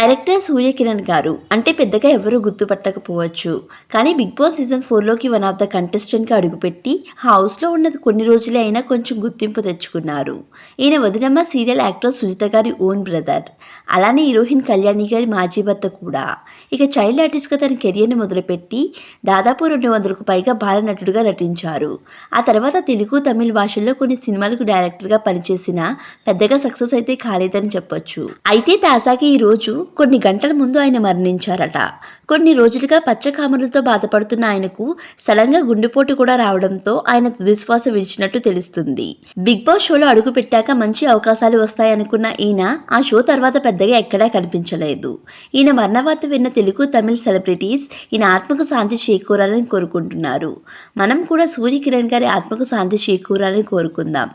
Director Surya Kiran గారు అంటే పెద్దగా ఎవరూ గుర్తుపట్టకపోవచ్చు. కానీ బిగ్ బాస్ సీజన్ ఫోర్లోకి వన్ ఆఫ్ ద కంటెస్టెంట్గా అడుగుపెట్టి హౌస్లో ఉన్నది కొన్ని రోజులే అయినా కొంచెం గుర్తింపు తెచ్చుకున్నారు. ఈయన వదినమ్మ సీరియల్ యాక్టర్ సుజిత గారి ఓన్ బ్రదర్. అలానే హీరోయిన్ కళ్యాణి గారి మాజీ భర్త కూడా. ఇక చైల్డ్ ఆర్టిస్ట్గా తన కెరియర్ని మొదలుపెట్టి దాదాపు రెండు వందలకు పైగా బాలనటుడుగా నటించారు. ఆ తర్వాత తెలుగు తమిళ భాషల్లో కొన్ని సినిమాలకు డైరెక్టర్గా పనిచేసిన పెద్దగా సక్సెస్ అయితే కాలేదని చెప్పొచ్చు. అయితే తాజాగా ఈ రోజు కొన్ని గంటల ముందు ఆయన మరణించారట. కొన్ని రోజులుగా పచ్చకామరులతో బాధపడుతున్న ఆయనకు సడన్గా గుండెపోటు కూడా రావడంతో ఆయన తుదిశ్వాస విడిచినట్టు తెలుస్తుంది. బిగ్ బాస్ షోలో అడుగు పెట్టాక మంచి అవకాశాలు వస్తాయనుకున్న ఈయన ఆ షో తర్వాత పెద్దగా ఎక్కడా కనిపించలేదు. ఈయన మరణవార్త విన్న తెలుగు తమిళ సెలబ్రిటీస్ ఈయన ఆత్మకు శాంతి చేకూరాలని కోరుకుంటున్నారు. మనం కూడా సూర్యకిరణ్ గారి ఆత్మకు శాంతి చేకూరాలని కోరుకుందాం.